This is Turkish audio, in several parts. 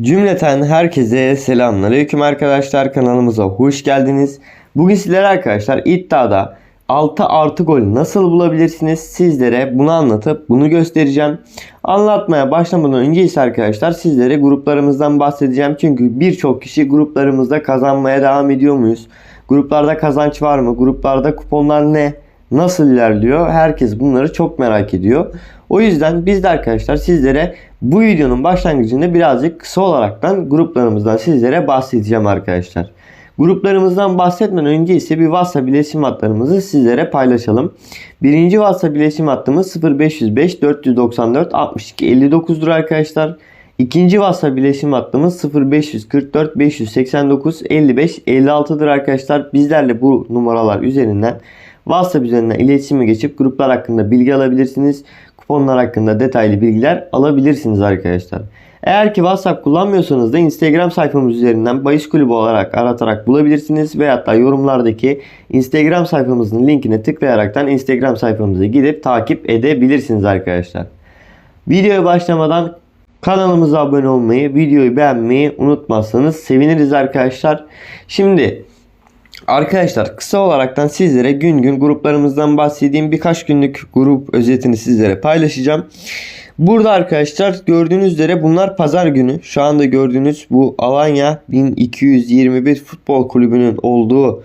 Cümleten herkese selamünaleyküm arkadaşlar kanalımıza hoş geldiniz. Bugün sizlere arkadaşlar iddiada 6 artı gol nasıl bulabilirsiniz sizlere bunu anlatıp bunu göstereceğim. Anlatmaya başlamadan önce ise arkadaşlar sizlere gruplarımızdan bahsedeceğim. Çünkü birçok kişi gruplarımızda kazanmaya devam ediyor muyuz? Gruplarda kazanç var mı? Gruplarda kuponlar ne? Nasıl ilerliyor? Herkes bunları çok merak ediyor. O yüzden biz de arkadaşlar sizlere bu videonun başlangıcında birazcık kısa olaraktan gruplarımızdan sizlere bahsedeceğim arkadaşlar. Gruplarımızdan bahsetmeden önce ise bir WhatsApp iletişim hatlarımızı sizlere paylaşalım. Birinci WhatsApp iletişim hattımız 0505 494 62 59'dur arkadaşlar. İkinci WhatsApp iletişim hattımız 0544 589 55 56'dır arkadaşlar. Bizlerle bu numaralar üzerinden WhatsApp üzerinden iletişime geçip gruplar hakkında bilgi alabilirsiniz. Kuponlar hakkında detaylı bilgiler alabilirsiniz arkadaşlar. Eğer ki WhatsApp kullanmıyorsanız da Instagram sayfamız üzerinden Bayis Kulübü olarak aratarak bulabilirsiniz. Veyahut da yorumlardaki Instagram sayfamızın linkine tıklayaraktan Instagram sayfamıza gidip takip edebilirsiniz arkadaşlar. Videoya başlamadan kanalımıza abone olmayı, videoyu beğenmeyi unutmazsanız seviniriz arkadaşlar. Şimdi Arkadaşlar kısa olaraktan sizlere gün gün gruplarımızdan bahsedeyim. Birkaç günlük grup özetini sizlere paylaşacağım. Burada arkadaşlar gördüğünüz üzere bunlar pazar günü. Şu anda gördüğünüz bu Alanya 1221 Futbol Kulübü'nün olduğu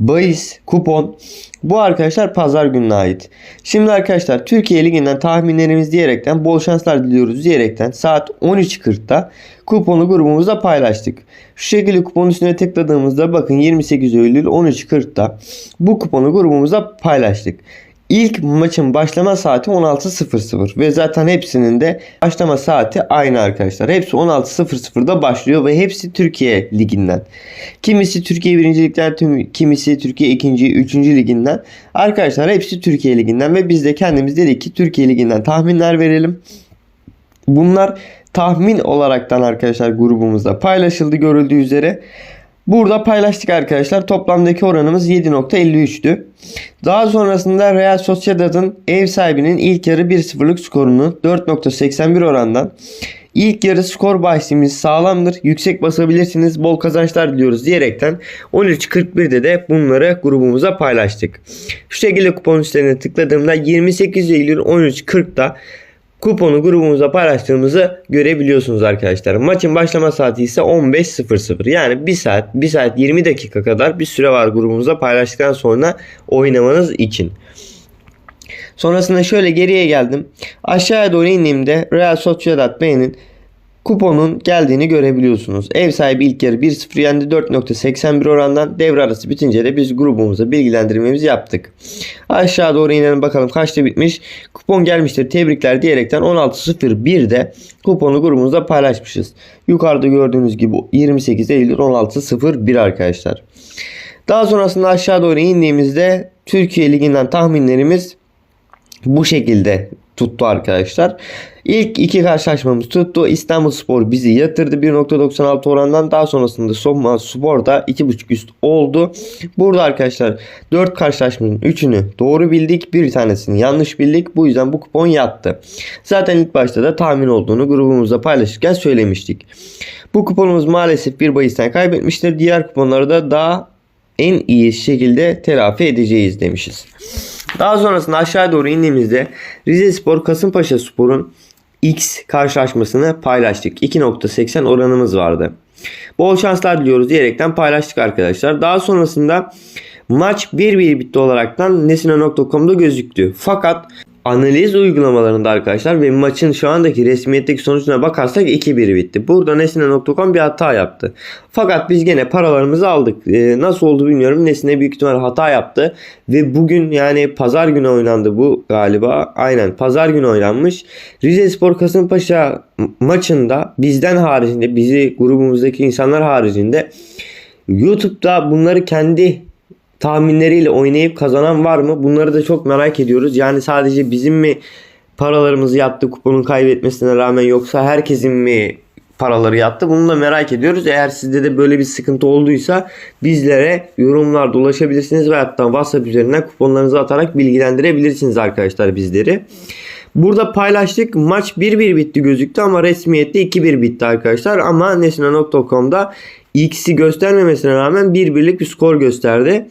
bahis kupon bu arkadaşlar pazar gününe ait. Şimdi arkadaşlar Türkiye Ligi'nden tahminlerimiz diyerekten bol şanslar diliyoruz diyerekten saat 13.40'da kuponu grubumuzda paylaştık. Şu şekilde kupon üstüne tıkladığımızda bakın 28 Eylül 13.40'da bu kuponu grubumuzda paylaştık. İlk maçın başlama saati 16.00 ve zaten hepsinin de başlama saati aynı arkadaşlar. Hepsi 16.00'da başlıyor ve hepsi Türkiye liginden. Kimisi Türkiye 1. Lig'den, tüm- kimisi Türkiye 2. 3. liginden. Arkadaşlar hepsi Türkiye liginden ve biz de kendimiz dedik ki Türkiye liginden tahminler verelim. Bunlar tahmin olaraktan arkadaşlar grubumuzda paylaşıldı görüldüğü üzere. Burada paylaştık arkadaşlar. Toplamdaki oranımız 7.53'tü. Daha sonrasında Real Sociedad'ın ev sahibinin ilk yarı 1-0'lık skorunu 4.81 orandan İlk yarı skor bahsimiz sağlamdır. Yüksek basabilirsiniz. Bol kazançlar diliyoruz diyerekten 13.41'de de bunları grubumuza paylaştık. Şu şekilde kupon üstlerine tıkladığımda 28 Eylül 13.40'da kuponu grubumuza paylaştığımızı görebiliyorsunuz arkadaşlar. Maçın başlama saati ise 15.00. Yani 1 saat 1 saat 20 dakika kadar bir süre var grubumuza paylaştıktan sonra oynamanız için. Sonrasında şöyle geriye geldim. Aşağıya doğru indiğimde Real Sociedad B'nin kuponun geldiğini görebiliyorsunuz. Ev sahibi ilk yarı 1-0 yendi 4.81 orandan devre arası bitince de biz grubumuza bilgilendirmemizi yaptık. Aşağı doğru inelim bakalım kaçta bitmiş. Kupon gelmiştir tebrikler diyerekten 16.01'de kuponu grubumuzda paylaşmışız. Yukarıda gördüğünüz gibi 28 Eylül 16.01 arkadaşlar. Daha sonrasında aşağı doğru indiğimizde Türkiye Ligi'nden tahminlerimiz bu şekilde tuttu arkadaşlar. İlk iki karşılaşmamız tuttu. İstanbul Spor bizi yatırdı 1.96 orandan. Daha sonrasında Soma Spor da 2.5 üst oldu. Burada arkadaşlar 4 karşılaşmanın 3'ünü doğru bildik. Bir tanesini yanlış bildik. Bu yüzden bu kupon yattı. Zaten ilk başta da tahmin olduğunu grubumuzda paylaşırken söylemiştik. Bu kuponumuz maalesef bir bahisten kaybetmiştir. Diğer kuponları da daha en iyi şekilde telafi edeceğiz demişiz. Daha sonrasında aşağı doğru indiğimizde Rize Spor Kasımpaşa Spor'un X karşılaşmasını paylaştık. 2.80 oranımız vardı. Bol şanslar diliyoruz diyerekten paylaştık arkadaşlar. Daha sonrasında maç 1-1 bitti olaraktan nesine.com'da gözüktü. Fakat analiz uygulamalarında arkadaşlar ve maçın şu andaki resmiyetteki sonucuna bakarsak 2-1 bitti. Burada Nesne.com bir hata yaptı. Fakat biz gene paralarımızı aldık. Ee, nasıl oldu bilmiyorum. Nesne büyük ihtimal hata yaptı. Ve bugün yani pazar günü oynandı bu galiba. Aynen pazar günü oynanmış. Rize Spor Kasımpaşa maçında bizden haricinde bizi grubumuzdaki insanlar haricinde YouTube'da bunları kendi tahminleriyle oynayıp kazanan var mı? Bunları da çok merak ediyoruz. Yani sadece bizim mi paralarımızı yattı kuponun kaybetmesine rağmen yoksa herkesin mi paraları yattı? Bunu da merak ediyoruz. Eğer sizde de böyle bir sıkıntı olduysa bizlere yorumlarda ulaşabilirsiniz ve hatta WhatsApp üzerinden kuponlarınızı atarak bilgilendirebilirsiniz arkadaşlar bizleri. Burada paylaştık. Maç 1-1 bitti gözüktü ama resmiyette 2-1 bitti arkadaşlar. Ama nesne.com'da X'i göstermemesine rağmen 1-1'lik bir skor gösterdi.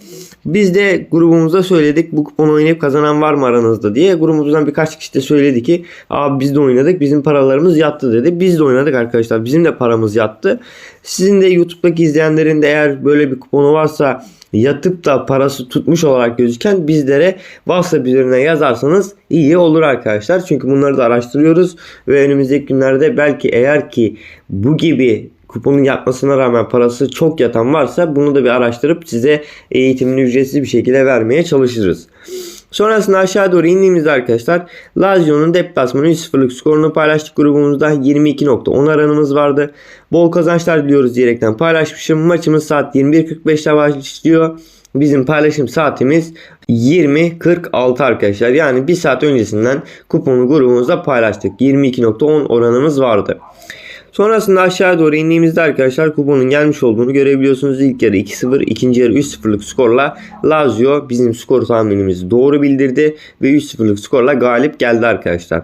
Biz de grubumuzda söyledik bu kuponu oynayıp kazanan var mı aranızda diye. Grubumuzdan birkaç kişi de söyledi ki abi biz de oynadık bizim paralarımız yattı dedi. Biz de oynadık arkadaşlar bizim de paramız yattı. Sizin de YouTube'daki izleyenlerin de eğer böyle bir kuponu varsa yatıp da parası tutmuş olarak gözüken bizlere WhatsApp üzerinden yazarsanız iyi olur arkadaşlar. Çünkü bunları da araştırıyoruz ve önümüzdeki günlerde belki eğer ki bu gibi kuponun yapmasına rağmen parası çok yatan varsa bunu da bir araştırıp size eğitimini ücretsiz bir şekilde vermeye çalışırız. Sonrasında aşağı doğru indiğimizde arkadaşlar Lazio'nun deplasmanı 3-0'lık skorunu paylaştık grubumuzda 22.10 aranımız vardı. Bol kazançlar diliyoruz diyerekten paylaşmışım. Maçımız saat 21.45'te başlıyor. Bizim paylaşım saatimiz 20.46 arkadaşlar. Yani bir saat öncesinden kuponu grubumuzda paylaştık. 22.10 oranımız vardı. Sonrasında aşağı doğru indiğimizde arkadaşlar kuponun gelmiş olduğunu görebiliyorsunuz. İlk yarı 2-0, ikinci yarı 3-0'lık skorla Lazio bizim skor tahminimizi doğru bildirdi ve 3-0'lık skorla galip geldi arkadaşlar.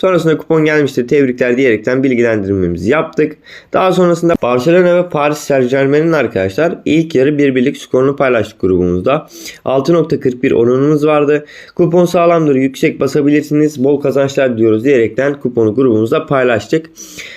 Sonrasında kupon gelmiştir tebrikler diyerekten bilgilendirmemizi yaptık. Daha sonrasında Barcelona ve Paris Saint Germain'in arkadaşlar ilk yarı bir birlik skorunu paylaştık grubumuzda. 6.41 oranımız vardı. Kupon sağlamdır yüksek basabilirsiniz bol kazançlar diyoruz diyerekten kuponu grubumuzda paylaştık.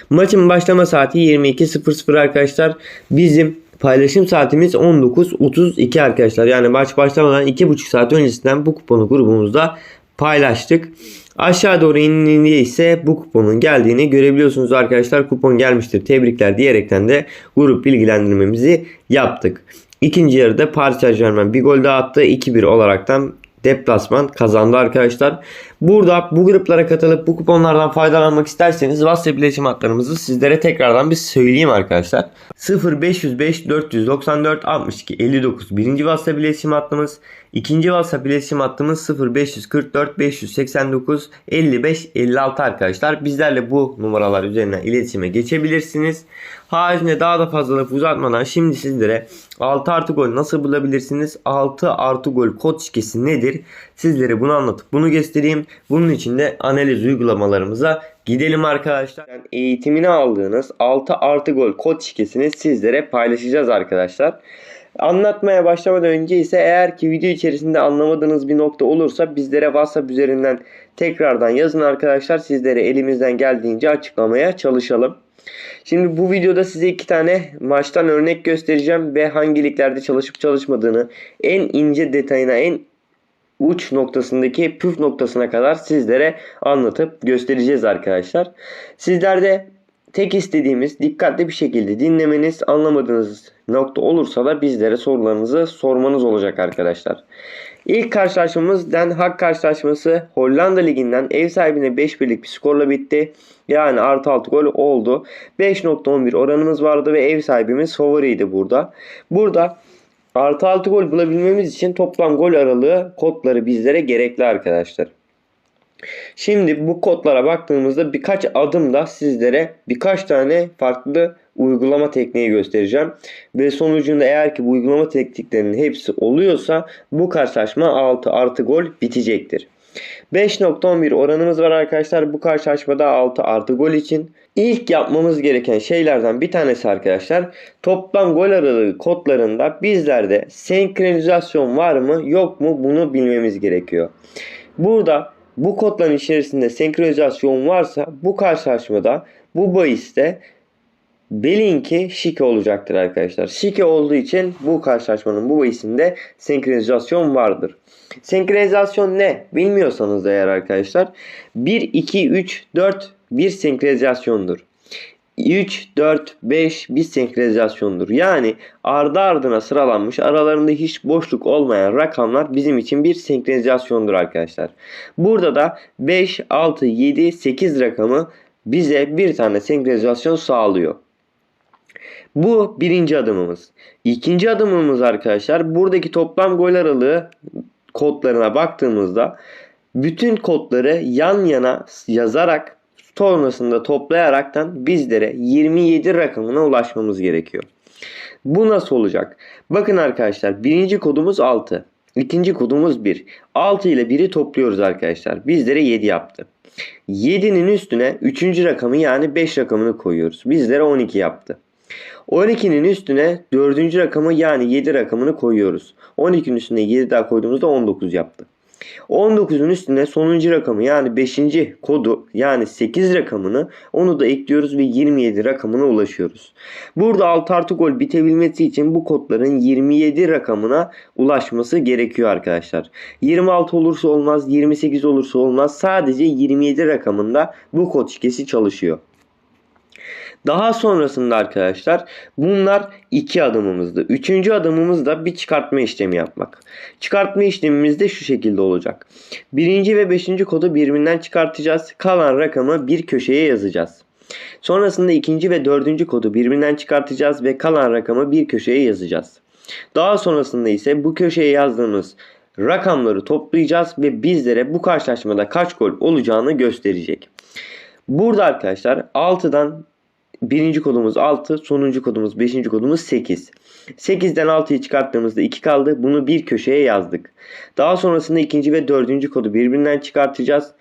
Maçın başlama saati 22.00 arkadaşlar. Bizim paylaşım saatimiz 19.32 arkadaşlar. Yani maç başlamadan 2.5 saat öncesinden bu kuponu grubumuzda paylaştık. Aşağı doğru indiğinde ise bu kuponun geldiğini görebiliyorsunuz arkadaşlar. Kupon gelmiştir tebrikler diyerekten de grup bilgilendirmemizi yaptık. İkinci yarıda Paris Saint Germain bir gol daha attı. 2-1 olaraktan deplasman kazandı arkadaşlar. Burada bu gruplara katılıp bu kuponlardan faydalanmak isterseniz WhatsApp iletişim hatlarımızı sizlere tekrardan bir söyleyeyim arkadaşlar. 0505 494 62 59 birinci WhatsApp iletişim hattımız. İkinci WhatsApp iletişim hattımız 0544 589 55 56 arkadaşlar. Bizlerle bu numaralar üzerinden iletişime geçebilirsiniz. Haricinde daha da fazla laf uzatmadan şimdi sizlere 6 artı gol nasıl bulabilirsiniz? 6 artı gol kod şikesi nedir? Sizlere bunu anlatıp bunu göstereyim. Bunun için de analiz uygulamalarımıza gidelim arkadaşlar. Yani eğitimini aldığınız 6 artı gol kod şikesini sizlere paylaşacağız arkadaşlar. Anlatmaya başlamadan önce ise eğer ki video içerisinde anlamadığınız bir nokta olursa bizlere WhatsApp üzerinden tekrardan yazın arkadaşlar. Sizlere elimizden geldiğince açıklamaya çalışalım. Şimdi bu videoda size iki tane maçtan örnek göstereceğim ve hangi liglerde çalışıp çalışmadığını en ince detayına en uç noktasındaki püf noktasına kadar sizlere anlatıp göstereceğiz arkadaşlar. Sizler de tek istediğimiz dikkatli bir şekilde dinlemeniz, anlamadığınız nokta olursa da bizlere sorularınızı sormanız olacak arkadaşlar. İlk karşılaşmamız Den Haag karşılaşması Hollanda Ligi'nden ev sahibine 5 birlik bir skorla bitti. Yani artı 6 gol oldu. 5.11 oranımız vardı ve ev sahibimiz favoriydi burada. Burada artı 6 gol bulabilmemiz için toplam gol aralığı kodları bizlere gerekli arkadaşlar. Şimdi bu kodlara baktığımızda birkaç adımda sizlere birkaç tane farklı uygulama tekniği göstereceğim. Ve sonucunda eğer ki bu uygulama tekniklerinin hepsi oluyorsa bu karşılaşma 6 artı gol bitecektir. 5.11 oranımız var arkadaşlar. Bu karşılaşmada 6 artı gol için. İlk yapmamız gereken şeylerden bir tanesi arkadaşlar toplam gol aralığı kodlarında bizlerde senkronizasyon var mı yok mu bunu bilmemiz gerekiyor. Burada bu kodların içerisinde senkronizasyon varsa bu karşılaşmada bu bahiste Belinki şike olacaktır arkadaşlar. Şike olduğu için bu karşılaşmanın bu bahisinde senkronizasyon vardır. Senkronizasyon ne? Bilmiyorsanız eğer arkadaşlar 1, 2, 3, 4 bir senkronizasyondur. 3, 4, 5 bir senkronizasyondur. Yani ardı ardına sıralanmış aralarında hiç boşluk olmayan rakamlar bizim için bir senkronizasyondur arkadaşlar. Burada da 5, 6, 7, 8 rakamı bize bir tane senkronizasyon sağlıyor. Bu birinci adımımız. İkinci adımımız arkadaşlar buradaki toplam gol aralığı kodlarına baktığımızda bütün kodları yan yana yazarak sonrasında toplayaraktan bizlere 27 rakamına ulaşmamız gerekiyor. Bu nasıl olacak? Bakın arkadaşlar birinci kodumuz 6. İkinci kodumuz 1. 6 ile 1'i topluyoruz arkadaşlar. Bizlere 7 yaptı. 7'nin üstüne 3. rakamı yani 5 rakamını koyuyoruz. Bizlere 12 yaptı. 12'nin üstüne 4. rakamı yani 7 rakamını koyuyoruz. 12'nin üstüne 7 daha koyduğumuzda 19 yaptı. 19'un üstüne sonuncu rakamı yani 5. kodu yani 8 rakamını onu da ekliyoruz ve 27 rakamına ulaşıyoruz. Burada 6 artı gol bitebilmesi için bu kodların 27 rakamına ulaşması gerekiyor arkadaşlar. 26 olursa olmaz, 28 olursa olmaz. Sadece 27 rakamında bu kod şifresi çalışıyor. Daha sonrasında arkadaşlar bunlar iki adımımızdı. Üçüncü adımımız da bir çıkartma işlemi yapmak. Çıkartma işlemimiz de şu şekilde olacak. Birinci ve beşinci kodu birbirinden çıkartacağız. Kalan rakamı bir köşeye yazacağız. Sonrasında ikinci ve dördüncü kodu birbirinden çıkartacağız ve kalan rakamı bir köşeye yazacağız. Daha sonrasında ise bu köşeye yazdığımız rakamları toplayacağız ve bizlere bu karşılaşmada kaç gol olacağını gösterecek. Burada arkadaşlar 6'dan birinci kodumuz 6, sonuncu kodumuz 5. kodumuz 8. 8'den 6'yı çıkarttığımızda 2 kaldı. Bunu bir köşeye yazdık. Daha sonrasında ikinci ve dördüncü kodu birbirinden çıkartacağız.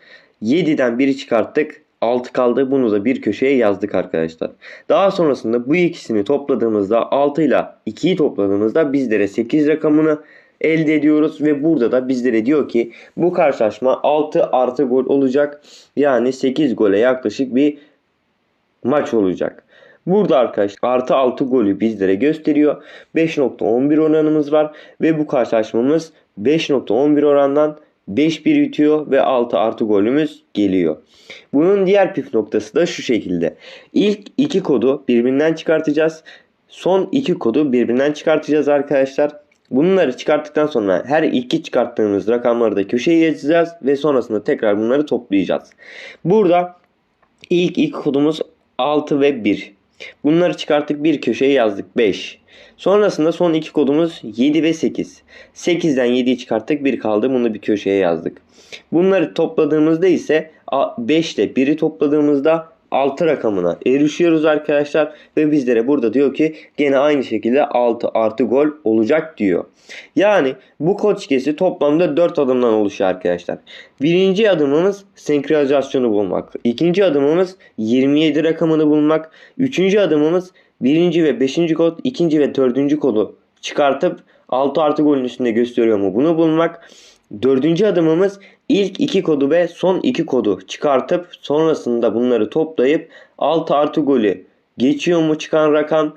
7'den 1'i çıkarttık. 6 kaldı. Bunu da bir köşeye yazdık arkadaşlar. Daha sonrasında bu ikisini topladığımızda 6 ile 2'yi topladığımızda bizlere 8 rakamını elde ediyoruz ve burada da bizlere diyor ki bu karşılaşma 6 artı gol olacak. Yani 8 gole yaklaşık bir maç olacak. Burada arkadaşlar artı 6 golü bizlere gösteriyor. 5.11 oranımız var ve bu karşılaşmamız 5.11 orandan 5-1 bitiyor ve 6 artı golümüz geliyor. Bunun diğer püf noktası da şu şekilde. İlk iki kodu birbirinden çıkartacağız. Son iki kodu birbirinden çıkartacağız arkadaşlar. Bunları çıkarttıktan sonra her iki çıkarttığımız rakamları da köşeye yazacağız ve sonrasında tekrar bunları toplayacağız. Burada ilk iki kodumuz 6 ve 1. Bunları çıkarttık bir köşeye yazdık 5. Sonrasında son iki kodumuz 7 ve 8. 8'den 7'yi çıkarttık 1 kaldı bunu bir köşeye yazdık. Bunları topladığımızda ise 5 ile 1'i topladığımızda 6 rakamına erişiyoruz arkadaşlar. Ve bizlere burada diyor ki gene aynı şekilde 6 artı gol olacak diyor. Yani bu kod şifresi toplamda 4 adımdan oluşuyor arkadaşlar. Birinci adımımız senkronizasyonu bulmak. İkinci adımımız 27 rakamını bulmak. Üçüncü adımımız birinci ve beşinci kod, ikinci ve dördüncü kodu çıkartıp 6 artı golün üstünde gösteriyor mu bunu bulmak. Dördüncü adımımız ilk iki kodu ve son iki kodu çıkartıp sonrasında bunları toplayıp 6 artı golü geçiyor mu çıkan rakam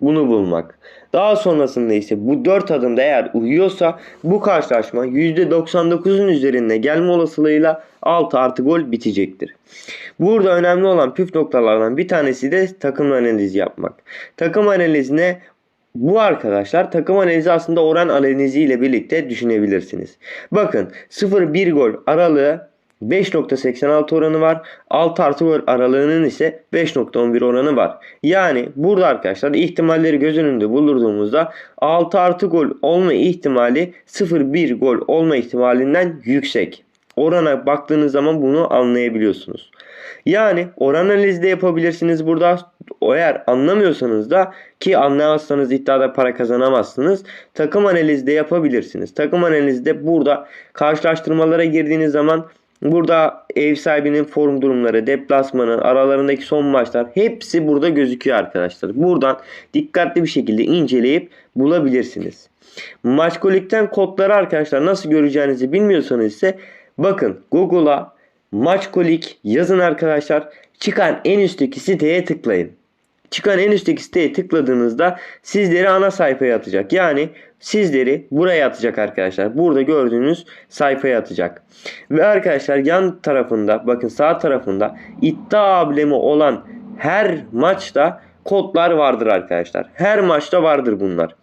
bunu bulmak. Daha sonrasında ise bu 4 adımda eğer uyuyorsa bu karşılaşma %99'un üzerinde gelme olasılığıyla 6 artı gol bitecektir. Burada önemli olan püf noktalardan bir tanesi de takım analizi yapmak. Takım analizine bu arkadaşlar takım analizi aslında oran analizi ile birlikte düşünebilirsiniz. Bakın 0-1 gol aralığı 5.86 oranı var. 6 artı gol aralığının ise 5.11 oranı var. Yani burada arkadaşlar ihtimalleri göz önünde bulurduğumuzda 6 artı gol olma ihtimali 0-1 gol olma ihtimalinden yüksek. Orana baktığınız zaman bunu anlayabiliyorsunuz. Yani oran analizi de yapabilirsiniz burada. Eğer anlamıyorsanız da ki anlayamazsanız iddiada para kazanamazsınız. Takım analizi de yapabilirsiniz. Takım analizi de burada karşılaştırmalara girdiğiniz zaman Burada ev sahibinin form durumları, deplasmanı, aralarındaki son maçlar hepsi burada gözüküyor arkadaşlar. Buradan dikkatli bir şekilde inceleyip bulabilirsiniz. Maçkolik'ten kodları arkadaşlar nasıl göreceğinizi bilmiyorsanız ise bakın Google'a Maçkolik yazın arkadaşlar. Çıkan en üstteki siteye tıklayın. Çıkan en üstteki siteye tıkladığınızda sizleri ana sayfaya atacak. Yani sizleri buraya atacak arkadaşlar. Burada gördüğünüz sayfaya atacak. Ve arkadaşlar yan tarafında bakın sağ tarafında iddia ablemi olan her maçta kodlar vardır arkadaşlar. Her maçta vardır bunlar.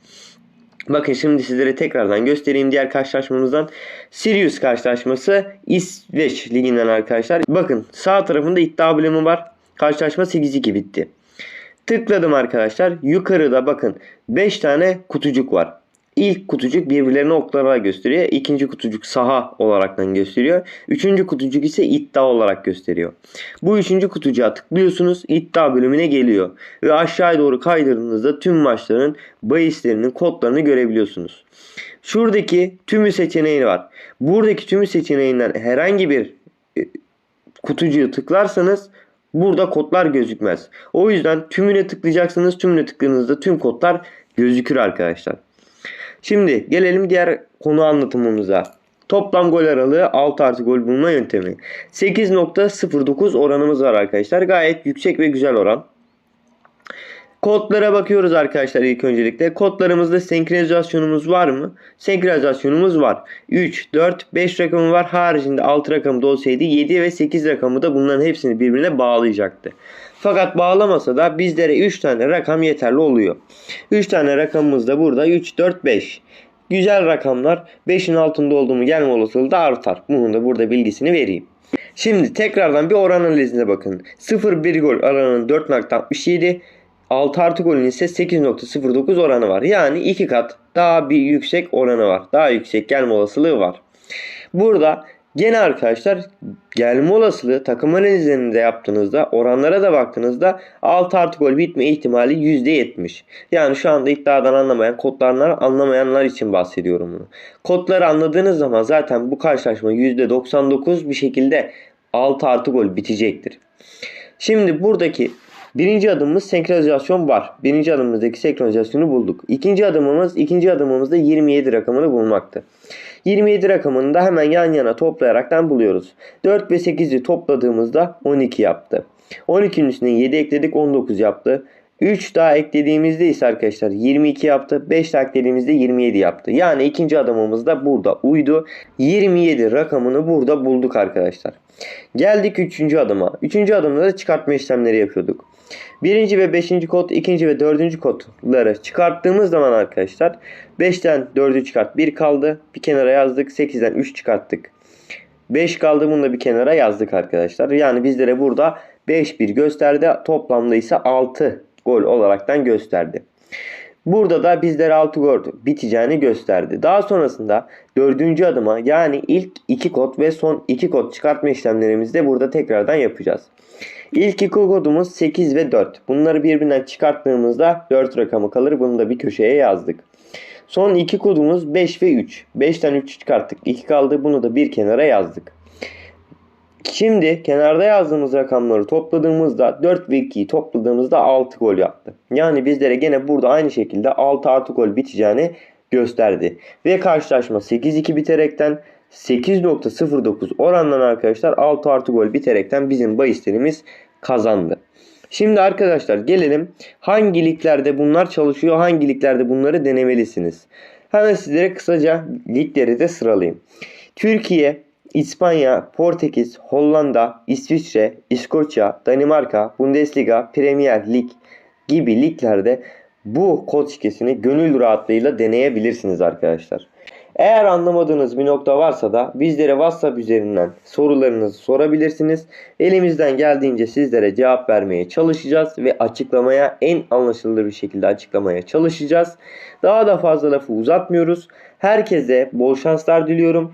Bakın şimdi sizlere tekrardan göstereyim diğer karşılaşmamızdan. Sirius karşılaşması İsveç liginden arkadaşlar. Bakın sağ tarafında iddia ablemi var. Karşılaşma 8-2 bitti. Tıkladım arkadaşlar. Yukarıda bakın 5 tane kutucuk var. İlk kutucuk birbirlerine oklarla gösteriyor. İkinci kutucuk saha olaraktan gösteriyor. Üçüncü kutucuk ise iddia olarak gösteriyor. Bu üçüncü kutucuğa tıklıyorsunuz. iddia bölümüne geliyor. Ve aşağıya doğru kaydırdığınızda tüm maçların bahislerinin kodlarını görebiliyorsunuz. Şuradaki tümü seçeneği var. Buradaki tümü seçeneğinden herhangi bir kutucuğu tıklarsanız burada kodlar gözükmez. O yüzden tümüne tıklayacaksınız. Tümüne tıkladığınızda tüm kodlar gözükür arkadaşlar. Şimdi gelelim diğer konu anlatımımıza. Toplam gol aralığı 6 artı gol bulma yöntemi. 8.09 oranımız var arkadaşlar. Gayet yüksek ve güzel oran. Kodlara bakıyoruz arkadaşlar ilk öncelikle. Kodlarımızda senkronizasyonumuz var mı? Senkronizasyonumuz var. 3, 4, 5 rakamı var. Haricinde 6 rakamı da olsaydı 7 ve 8 rakamı da bunların hepsini birbirine bağlayacaktı. Fakat bağlamasa da bizlere 3 tane rakam yeterli oluyor. 3 tane rakamımız da burada 3, 4, 5. Güzel rakamlar 5'in altında olduğumu gelme olasılığı da artar. Bunun da burada bilgisini vereyim. Şimdi tekrardan bir oran analizine bakın. 0-1 gol oranının 4.67 6 artı golün ise 8.09 oranı var. Yani 2 kat daha bir yüksek oranı var. Daha yüksek gelme olasılığı var. Burada gene arkadaşlar gelme olasılığı takım analizlerinde yaptığınızda oranlara da baktığınızda 6 artı gol bitme ihtimali %70. Yani şu anda iddiadan anlamayan kodlardan anlamayanlar için bahsediyorum bunu. Kodları anladığınız zaman zaten bu karşılaşma %99 bir şekilde 6 artı gol bitecektir. Şimdi buradaki Birinci adımımız senkronizasyon var. Birinci adımımızdaki senkronizasyonu bulduk. İkinci adımımız, ikinci adımımızda 27 rakamını bulmaktı. 27 rakamını da hemen yan yana toplayaraktan buluyoruz. 4 ve 8'i topladığımızda 12 yaptı. 12'nin üstüne 7 ekledik 19 yaptı. 3 daha eklediğimizde ise arkadaşlar 22 yaptı. 5 daha eklediğimizde 27 yaptı. Yani ikinci adımımız da burada uydu. 27 rakamını burada bulduk arkadaşlar. Geldik 3. adıma. 3. adımda da çıkartma işlemleri yapıyorduk. Birinci ve beşinci kod, ikinci ve dördüncü kodları çıkarttığımız zaman arkadaşlar 5'ten 4'ü çıkart 1 kaldı. Bir kenara yazdık. 8'den 3 çıkarttık. 5 kaldı bunu da bir kenara yazdık arkadaşlar. Yani bizlere burada 5 bir gösterdi. Toplamda ise 6 gol olaraktan gösterdi. Burada da bizlere 6 gol biteceğini gösterdi. Daha sonrasında dördüncü adıma yani ilk 2 kod ve son 2 kod çıkartma işlemlerimizi de burada tekrardan yapacağız. İlk iki kodumuz 8 ve 4. Bunları birbirinden çıkarttığımızda 4 rakamı kalır. Bunu da bir köşeye yazdık. Son iki kodumuz 5 ve 3. 5'ten 3 çıkarttık. 2 kaldı. Bunu da bir kenara yazdık. Şimdi kenarda yazdığımız rakamları topladığımızda 4 ve 2'yi topladığımızda 6 gol yaptı. Yani bizlere gene burada aynı şekilde 6 artı gol biteceğini gösterdi. Ve karşılaşma 8-2 biterekten 8.09 orandan arkadaşlar 6 artı gol biterekten bizim bahislerimiz kazandı. Şimdi arkadaşlar gelelim hangi liglerde bunlar çalışıyor hangi liglerde bunları denemelisiniz. Hemen sizlere kısaca ligleri de sıralayayım. Türkiye, İspanya, Portekiz, Hollanda, İsviçre, İskoçya, Danimarka, Bundesliga, Premier Lig gibi liglerde bu kod şifresini gönül rahatlığıyla deneyebilirsiniz arkadaşlar. Eğer anlamadığınız bir nokta varsa da bizlere WhatsApp üzerinden sorularınızı sorabilirsiniz. Elimizden geldiğince sizlere cevap vermeye çalışacağız ve açıklamaya en anlaşılır bir şekilde açıklamaya çalışacağız. Daha da fazla lafı uzatmıyoruz. Herkese bol şanslar diliyorum.